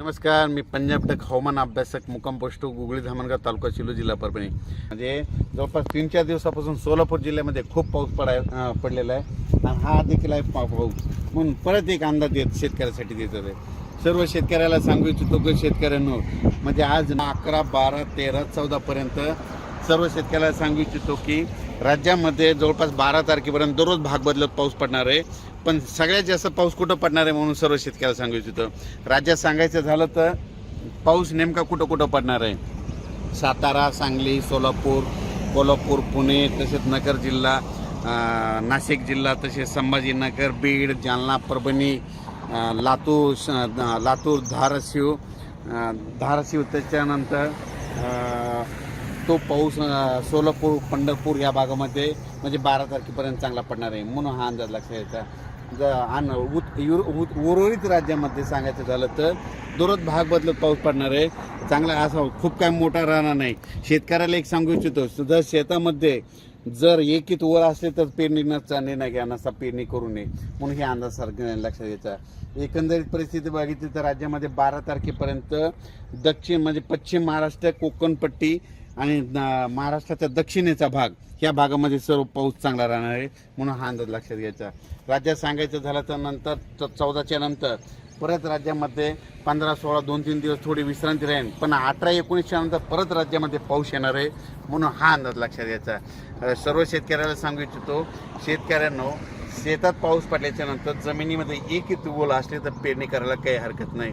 नमस्कार मी पंजाब टक हवामान अभ्यासक मुक्काम पोस्ट गुगळी धामणगाव तालुका शिलो जिल्हा परभणी. म्हणजे जवळपास तीन चार दिवसापासून सोलापूर जिल्ह्यामध्ये खूप पाऊस पडाय पडलेला आहे. आणि हा देखील आहे पा- पाऊस. म्हणून परत एक अंदाज देत शेतकऱ्यासाठी देत आहे सर्व शेतकऱ्याला सांगू इच्छितो की शेतकऱ्यांनो म्हणजे आज अकरा बारा तेरा चौदापर्यंत सर्व शेतकऱ्याला सांगू इच्छितो की राज्यामध्ये जवळपास बारा तारखेपर्यंत दररोज भाग बदलत पाऊस पडणार आहे. पण सगळ्यात जास्त पाऊस कुठं पडणार आहे म्हणून सर्व शेतकऱ्याला सांगू इच्छितो राज्यात सांगायचं झालं तर पाऊस नेमका कुठं कुठं पडणार आहे? सातारा सांगली सोलापूर कोल्हापूर पुणे तसेच नगर जिल्हा नाशिक जिल्हा तसेच संभाजीनगर बीड जालना परभणी लातूर लातूर धाराशिव धाराशिव त्याच्यानंतर तो पाऊस सोलापूर पंढरपूर या भागामध्ये म्हणजे बारा तारखेपर्यंत चांगला पडणार आहे म्हणून हा अंदाज लक्षात घ्यायचा ज आणि उत उर्वरित राज्यामध्ये सांगायचं झालं तर दररोज भाग बदलत पाऊस पडणार आहे. चांगला असा खूप काय मोठा राहणार नाही. शेतकऱ्याला एक सांगू इच्छितो जर शेतामध्ये जर एकीत वर असले तर पेरणी नसता निर्णय घ्या नसता पेरणी करू नये. म्हणून हे अंदाज सारखं लक्षात घ्यायचा. एकंदरीत परिस्थिती बघितली तर राज्यामध्ये बारा तारखेपर्यंत दक्षिण म्हणजे पश्चिम महाराष्ट्र कोकणपट्टी आणि महाराष्ट्राच्या दक्षिणेचा भाग या भागामध्ये सर्व पाऊस चांगला राहणार आहे म्हणून हा अंदाज लक्षात घ्यायचा. राज्यात सांगायचं झालं तर नंतर च- चौदाच्या नंतर परत राज्यामध्ये पंधरा सोळा दोन तीन दिवस थोडी विश्रांती राहील पण अठरा एकोणीसच्या नंतर परत राज्यामध्ये पाऊस येणार आहे म्हणून हा अंदाज लक्षात घ्यायचा. सर्व शेतकऱ्याला सांगू इच्छितो शेतकऱ्यांनो शेतात पाऊस पडल्याच्या नंतर जमिनीमध्ये एक ओल असले तर पेरणी करायला काही हरकत नाही.